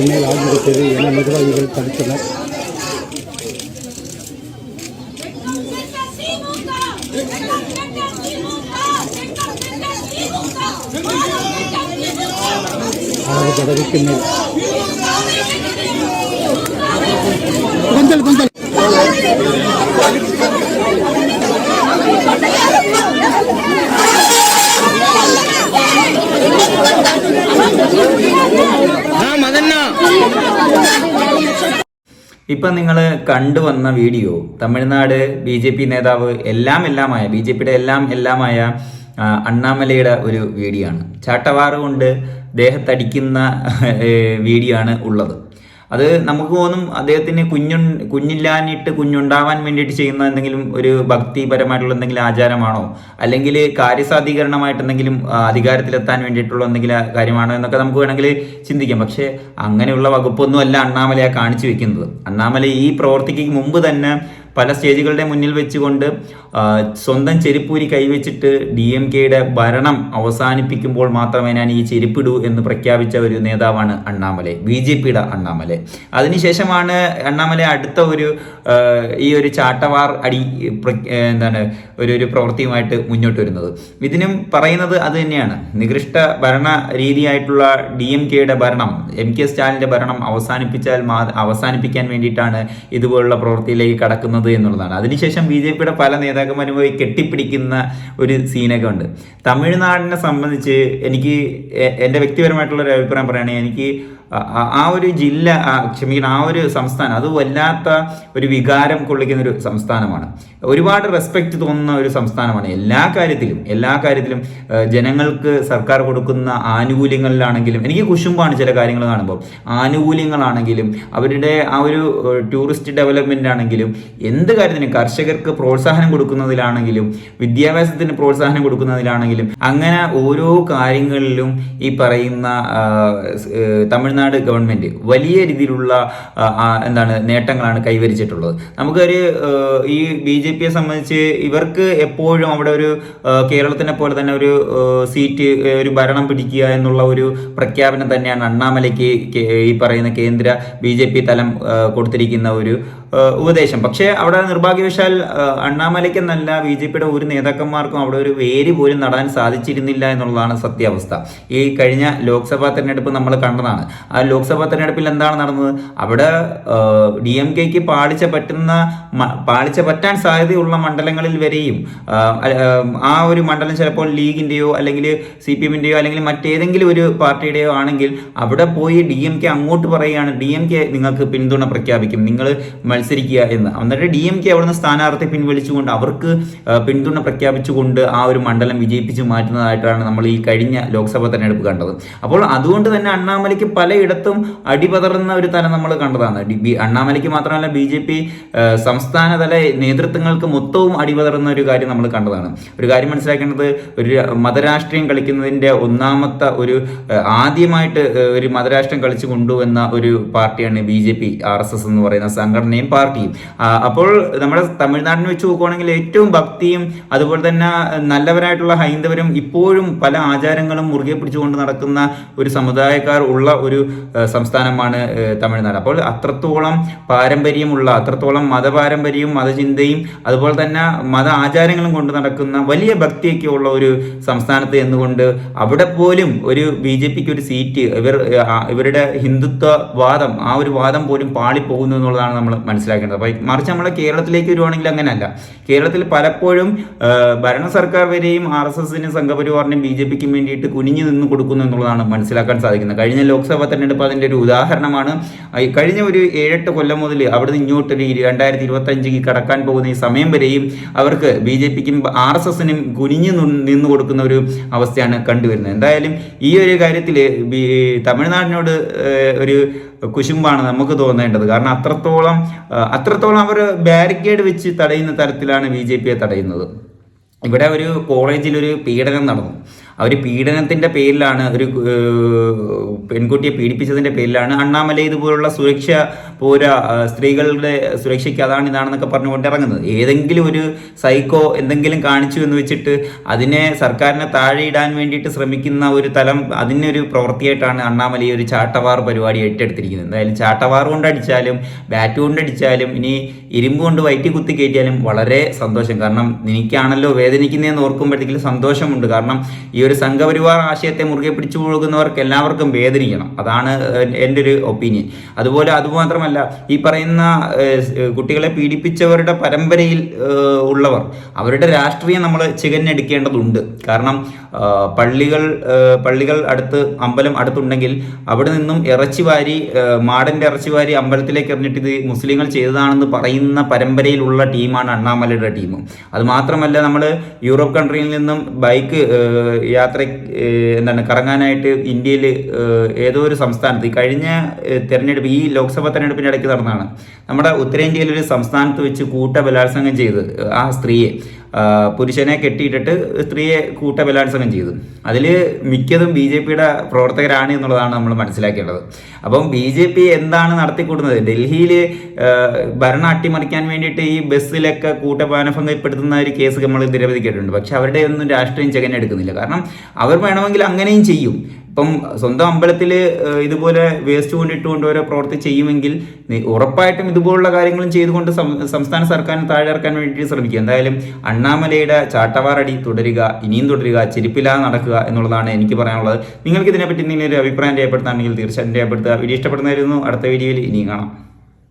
ஜனங்களுக்கு மேல் ஆகிவிட்டது என நிர்வாகிகள் தடுத்தனர். ஆறு தடவைக்கு மேல். கொஞ்சல் கொஞ்சல் ഇപ്പം നിങ്ങൾ കണ്ടുവന്ന video Tamil Nadu B J P നേതാവ് എല്ലാം എല്ലാമായ ബി ജെ പിയുടെ എല്ലാം എല്ലാമായ അണ്ണാമലയുടെ ഒരു വീഡിയോ ആണ്. ചാട്ടവാറ് കൊണ്ട് ദേഹത്തടിക്കുന്ന വീഡിയോ ആണ് ഉള്ളത്. അത് നമുക്ക് തോന്നും അദ്ദേഹത്തിന് കുഞ്ഞു കുഞ്ഞില്ലാനിട്ട് കുഞ്ഞുണ്ടാവാൻ വേണ്ടിയിട്ട് ചെയ്യുന്ന എന്തെങ്കിലും ഒരു ഭക്തിപരമായിട്ടുള്ള എന്തെങ്കിലും ആചാരമാണോ? അല്ലെങ്കിൽ കാര്യസാധീകരണമായിട്ട് എന്തെങ്കിലും അധികാരത്തിലെത്താൻ വേണ്ടിയിട്ടുള്ള എന്തെങ്കിലും കാര്യമാണോ എന്നൊക്കെ നമുക്ക് വേണമെങ്കിൽ ചിന്തിക്കാം. പക്ഷേ അങ്ങനെയുള്ള വകുപ്പൊന്നും അല്ല അണ്ണാമലയെ കാണിച്ചു വെക്കുന്നത്. അണ്ണാമല ഈ പ്രവർത്തിക്ക് മുമ്പ് തന്നെ പല സ്റ്റേജുകളുടെ മുന്നിൽ വെച്ചുകൊണ്ട് സ്വന്തം ചെരുപ്പൂരി കൈവച്ചിട്ട് ഡി എം കെയുടെ ഭരണം അവസാനിപ്പിക്കുമ്പോൾ മാത്രമേ ഞാൻ ഈ ചെരുപ്പിടൂ എന്ന് പ്രഖ്യാപിച്ച ഒരു നേതാവാണ് അണ്ണാമലെ ബി ജെ പിയുടെ അണ്ണാമലെ. അതിനുശേഷമാണ് അണ്ണാമലെ അടുത്ത ഒരു ഈ ഒരു ചാട്ടവാർ അടി എന്താണ് ഒരു ഒരു പ്രവൃത്തിയുമായിട്ട് മുന്നോട്ട് വരുന്നത്. ഇതിനും പറയുന്നത് അത് തന്നെയാണ്. നികൃഷ്ട ഭരണ രീതിയായിട്ടുള്ള ഡി എം കെയുടെ ഭരണം എം കെ സ്റ്റാലിന്റെ ഭരണം അവസാനിപ്പിച്ചാൽ അവസാനിപ്പിക്കാൻ വേണ്ടിയിട്ടാണ് ഇതുപോലുള്ള പ്രവൃത്തിയിലേക്ക് കടക്കുന്നത് എന്നുള്ളതാണ്. അതിനുശേഷം ബി ജെ പിയുടെ പല നേതാക്കന്മാരുമായി കെട്ടിപ്പിടിക്കുന്ന ഒരു സീനൊക്കെ ഉണ്ട്. തമിഴ്നാടിനെ സംബന്ധിച്ച് എനിക്ക് എന്റെ വ്യക്തിപരമായിട്ടുള്ള ഒരു അഭിപ്രായം പറയുകയാണെങ്കിൽ എനിക്ക് ആ- ഒരു ജില്ല ക്ഷമിക്കണം ആ ഒരു സംസ്ഥാനം അത് വല്ലാത്ത ഒരു വികാരം കൊള്ളിക്കുന്ന ഒരു സംസ്ഥാനമാണ്. ഒരുപാട് റെസ്പെക്റ്റ് തോന്നുന്ന ഒരു സംസ്ഥാനമാണ്. എല്ലാ കാര്യത്തിലും എല്ലാ കാര്യത്തിലും ജനങ്ങൾക്ക് സർക്കാർ കൊടുക്കുന്ന ആനുകൂല്യങ്ങളിലാണെങ്കിലും എനിക്ക് കുശുമ്പാണ് ചില കാര്യങ്ങൾ കാണുമ്പോൾ ആനുകൂല്യങ്ങളാണെങ്കിലും അവരുടെ ആ ഒരു ടൂറിസ്റ്റ് ഡെവലപ്മെന്റ് ആണെങ്കിലും എന്ത് കാര്യത്തിനും കർഷകർക്ക് പ്രോത്സാഹനം കൊടുക്കുന്നതിലാണെങ്കിലും വിദ്യാഭ്യാസത്തിന് പ്രോത്സാഹനം കൊടുക്കുന്നതിലാണെങ്കിലും അങ്ങനെ ഓരോ കാര്യങ്ങളിലും ഈ പറയുന്ന ഏ, തമിഴ്നാട് ഗവൺമെന്റ് വലിയ രീതിയിലുള്ള എന്താണ് നേട്ടങ്ങളാണ് കൈവരിച്ചിട്ടുള്ളത്. നമുക്കൊരു ഈ ബി ജെ പിയെ സംബന്ധിച്ച് ഇവർക്ക് എപ്പോഴും അവിടെ ഒരു കേരളത്തിനെ പോലെ തന്നെ ഒരു സീറ്റ് ഒരു ഭരണം പിടിക്കുക എന്നുള്ള ഒരു പ്രഖ്യാപനം തന്നെയാണ് അണ്ണാമലയ്ക്ക് ഈ പറയുന്ന കേന്ദ്ര ബി ജെ പി തലം കൊടുത്തിരിക്കുന്ന ഒരു ഉപദേശം. പക്ഷേ അവിടെ നിർഭാഗ്യവശാൽ അണ്ണാമലയ്ക്കെന്നല്ല ബി ജെ പിയുടെ ഒരു നേതാക്കന്മാർക്കും അവിടെ ഒരു വേര് പോലും നടാൻ സാധിച്ചിരുന്നില്ല എന്നുള്ളതാണ് സത്യാവസ്ഥ. ഈ കഴിഞ്ഞ ലോക്സഭാ തെരഞ്ഞെടുപ്പ് നമ്മൾ കണ്ടതാണ്. ആ ലോക്സഭാ തെരഞ്ഞെടുപ്പിൽ എന്താണ് നടന്നത്? അവിടെ ഡി എം കെക്ക് പാളിച്ച പറ്റുന്ന പാളിച്ച പറ്റാൻ സാധ്യതയുള്ള മണ്ഡലങ്ങളിൽ വരെയും ആ, ഒരു മണ്ഡലം ചിലപ്പോൾ ലീഗിന്റെയോ അല്ലെങ്കിൽ സി പി എമ്മിന്റെയോ അല്ലെങ്കിൽ മറ്റേതെങ്കിലും ഒരു പാർട്ടിയുടെയോ ആണെങ്കിൽ അവിടെ പോയി ഡി എം കെ അങ്ങോട്ട് പറയുകയാണ്. ഡി എം കെ നിങ്ങൾക്ക് പിന്തുണ പ്രഖ്യാപിക്കും. നിങ്ങൾ മത്സരിക്കുക എന്ന്. എന്നിട്ട് ഡി എം കെ അവിടുന്ന് സ്ഥാനാർത്ഥി പിൻവലിച്ചുകൊണ്ട് അവർക്ക് പിന്തുണ പ്രഖ്യാപിച്ചുകൊണ്ട് ആ ഒരു മണ്ഡലം വിജയിപ്പിച്ചു മാറ്റുന്നതായിട്ടാണ് നമ്മൾ ഈ കഴിഞ്ഞ ലോക്സഭാ തെരഞ്ഞെടുപ്പ് കണ്ടത്. അപ്പോൾ അതുകൊണ്ട് തന്നെ അണ്ണാമലയ്ക്ക് പലയിടത്തും അടിപതറുന്ന ഒരു തലം നമ്മൾ കണ്ടതാണ്. അണ്ണാമലയ്ക്ക് മാത്രമല്ല ബി ജെ പി സംസ്ഥാനതല നേതൃത്വങ്ങൾക്ക് മൊത്തവും അടിപതറുന്ന ഒരു കാര്യം നമ്മൾ കണ്ടതാണ്. ഒരു കാര്യം മനസ്സിലാക്കേണ്ടത് ഒരു മതരാഷ്ട്രീയം കളിക്കുന്നതിന്റെ ഒന്നാമത്തെ ഒരു ആദ്യമായിട്ട് ഒരു മതരാഷ്ട്രം കളിച്ചു കൊണ്ടുവന്ന ഒരു പാർട്ടിയാണ് B J P R S S എന്ന് പറയുന്ന സംഘടനയും പാർട്ടിയും. ആ, അപ്പോൾ നമ്മുടെ തമിഴ്നാടിനെ വെച്ച് നോക്കുവാണെങ്കിൽ ഏറ്റവും ഭക്തിയും അതുപോലെ തന്നെ നല്ലവരായിട്ടുള്ള ഹൈന്ദവരും ഇപ്പോഴും പല ആചാരങ്ങളും മുറുകെ പിടിച്ചുകൊണ്ട് നടക്കുന്ന ഒരു സമുദായക്കാർ ഉള്ള ഒരു സംസ്ഥാനമാണ് തമിഴ്നാട്. അപ്പോൾ അത്രത്തോളം പാരമ്പര്യമുള്ള അത്രത്തോളം മതപാരമ്പര്യവും മതചിന്തയും അതുപോലെ തന്നെ മത ആചാരങ്ങളും കൊണ്ട് നടക്കുന്ന വലിയ ഭക്തിയൊക്കെ ഉള്ള ഒരു സംസ്ഥാനത്ത് എന്നുകൊണ്ട് അവിടെ പോലും ഒരു ബി ജെ പിക്ക് ഒരു സീറ്റ് ഇവർ ഇവരുടെ ഹിന്ദുത്വ വാദം ആ ഒരു വാദം പോലും പാളിപ്പോകുന്നു എന്നുള്ളതാണ് നമ്മൾ മനസ്സിലാക്കേണ്ടത്. അപ്പോൾ മറിച്ച് നമ്മൾ കേരളത്തിലേക്ക് വരുവാണെങ്കിൽ അങ്ങനെയല്ല. കേരളത്തിൽ പലപ്പോഴും ഭരണ സർക്കാർ വരെയും ആർ എസ് എസിനും സംഘപരിവാറിനും ബി ജെ പിക്കും വേണ്ടിയിട്ട് കുനിഞ്ഞു നിന്ന് കൊടുക്കുന്നു എന്നുള്ളതാണ് മനസ്സിലാക്കാൻ സാധിക്കുന്നത്. കഴിഞ്ഞ ലോക്സഭാ തെരഞ്ഞെടുപ്പ് അതിന്റെ ഒരു ഉദാഹരണമാണ്. കഴിഞ്ഞ ഒരു ഏഴെട്ട് കൊല്ലം മുതൽ അവിടുന്ന് ഇങ്ങോട്ട് ഒരു രണ്ടായിരത്തി ഇരുപത്തി അഞ്ചിക്ക് കടക്കാൻ പോകുന്ന ഈ സമയം വരെയും അവർക്ക് ബി ജെ പിക്കും ആർ എസ് എസിനും കുനിഞ്ഞു നിന്ന് കൊടുക്കുന്ന ഒരു അവസ്ഥയാണ് കണ്ടുവരുന്നത്. എന്തായാലും ഈ ഒരു കാര്യത്തിൽ തമിഴ്നാടിനോട് ഒരു കുശുമ്പാണ് നമുക്ക് തോന്നേണ്ടത്. കാരണം അത്രത്തോളം അത്രത്തോളം അവർ ബാരിക്കേഡ് വെച്ച് തടയുന്ന തരത്തിലാണ് ബി ജെ പിയെ തടയുന്നത്. ഇവിടെ ഒരു കോളേജിൽ ഒരു പീഡനം നടന്നു. അവർ പീഡനത്തിന്റെ പേരിലാണ് ഒരു പെൺകുട്ടിയെ പീഡിപ്പിച്ചതിന്റെ പേരിലാണ് അണ്ണാമല ഇതുപോലുള്ള സുരക്ഷ പോരാ സ്ത്രീകളുടെ സുരക്ഷയ്ക്ക് അതാണ് ഇതാണെന്നൊക്കെ പറഞ്ഞുകൊണ്ട് ഇറങ്ങുന്നത്. ഏതെങ്കിലും ഒരു സൈക്കോ എന്തെങ്കിലും കാണിച്ചു എന്ന് വെച്ചിട്ട് അതിനെ സർക്കാരിനെ താഴെ ഇടാൻ വേണ്ടിയിട്ട് ശ്രമിക്കുന്ന ഒരു തലം അതിനൊരു പ്രവൃത്തിയായിട്ടാണ് അണ്ണാമല ഈ ഒരു ചാട്ടവാർ പരിപാടി ഏറ്റെടുത്തിരിക്കുന്നത്. എന്തായാലും ചാട്ടവാർ കൊണ്ടടിച്ചാലും ബാറ്റ് കൊണ്ടടിച്ചാലും ഇനി ഇരുമ്പ് കൊണ്ട് വയറ്റി കുത്തി കയറ്റിയാലും വളരെ സന്തോഷം. കാരണം എനിക്കാണല്ലോ വേദനിക്കുന്നതെന്ന് ഓർക്കുമ്പോഴത്തേക്കും സന്തോഷമുണ്ട്. കാരണം ഈ ഒരു സംഘപരിവാർ ആശയത്തെ മുറുകെ പിടിച്ചു പോകുന്നവർക്ക് എല്ലാവർക്കും വേദനിക്കണം. അതാണ് എന്റെ ഒരു ഒപ്പീനിയൻ. അതുപോലെ അതുമാത്രമല്ല ഈ പറയുന്ന കുട്ടികളെ പീഡിപ്പിച്ചവരുടെ പരമ്പരയിൽ ഉള്ളവർ അവരുടെ രാഷ്ട്രീയം നമ്മൾ ചികഞ്ഞെടുക്കേണ്ടതുണ്ട്. കാരണം പള്ളികൾ പള്ളികൾ അടുത്ത് അമ്പലം അടുത്തുണ്ടെങ്കിൽ അവിടെ നിന്നും ഇറച്ചി വാരി മാടന്റെ ഇറച്ചി വാരി അമ്പലത്തിലേക്ക് എറിഞ്ഞിട്ട് ഇത് മുസ്ലിങ്ങൾ ചെയ്തതാണെന്ന് പറയുന്ന പരമ്പരയിലുള്ള ടീമാണ് അണ്ണാമലയുടെ ടീം. അതുമാത്രമല്ല നമ്മൾ യൂറോപ്പ് കൺട്രിയിൽ നിന്നും ബൈക്ക് യാത്ര എന്താണ് കറങ്ങാനായിട്ട് ഇന്ത്യയിൽ ഏതോ ഒരു സംസ്ഥാനത്ത് ഈ കഴിഞ്ഞ തെരഞ്ഞെടുപ്പ് ഈ ലോക്സഭാ തെരഞ്ഞെടുപ്പിന്റെ ഇടയ്ക്ക് നടന്നതാണ്. നമ്മുടെ ഉത്തരേന്ത്യയിലൊരു സംസ്ഥാനത്ത് വെച്ച് കൂട്ട ബലാത്സംഗം ചെയ്ത് ആ സ്ത്രീയെ പുരുഷനെ കെട്ടിയിട്ടിട്ട് സ്ത്രീയെ കൂട്ട ബലാത്സംഗം ചെയ്തു. അതിൽ മിക്കതും ബി ജെ പിയുടെ പ്രവർത്തകരാണ് എന്നുള്ളതാണ് നമ്മൾ മനസ്സിലാക്കേണ്ടത്. അപ്പം ബി ജെ പി എന്താണ് നടത്തിക്കൂട്ടുന്നത്? ഡൽഹിയിൽ ഭരണം അട്ടിമറിക്കാൻ വേണ്ടിയിട്ട് ഈ ബസ്സിലൊക്കെ കൂട്ടപാനഭംഗപ്പെടുത്തുന്ന ഒരു കേസ് നമ്മൾ നിരവധി കേട്ടിട്ടുണ്ട്. പക്ഷെ അവരുടെ ഒന്നും രാഷ്ട്രീയം ചെകഞ്ഞെടുക്കുന്നില്ല. കാരണം അവർ വേണമെങ്കിൽ അങ്ങനെയും ചെയ്യും. ഇപ്പം സ്വന്തം അമ്പലത്തിൽ ഇതുപോലെ വേസ്റ്റ് കൊണ്ടിട്ടുകൊണ്ട് ഓരോ പ്രവൃത്തി ചെയ്യുമെങ്കിൽ ഉറപ്പായിട്ടും ഇതുപോലുള്ള കാര്യങ്ങളും ചെയ്തുകൊണ്ട് സംസ്ഥാന സർക്കാരിന് താഴെ ഇറക്കാൻ വേണ്ടി ശ്രമിക്കുക. എന്തായാലും അണ്ണാമലയുടെ ചാട്ടവാറടി തുടരുക ഇനിയും തുടരുക ചെരുപ്പില്ലാതെ നടക്കുക എന്നുള്ളതാണ് എനിക്ക് പറയാനുള്ളത്. നിങ്ങൾക്ക് ഇതിനെപ്പറ്റി എന്തെങ്കിലും ഒരു അഭിപ്രായം രേഖപ്പെടുത്താണെങ്കിൽ തീർച്ചയായിട്ടും രേഖപ്പെടുത്തുക. വീഡിയോ ഇഷ്ടപ്പെടുന്നതായിരുന്നു അടുത്ത വീഡിയോയിൽ ഇനിയും കാണാം.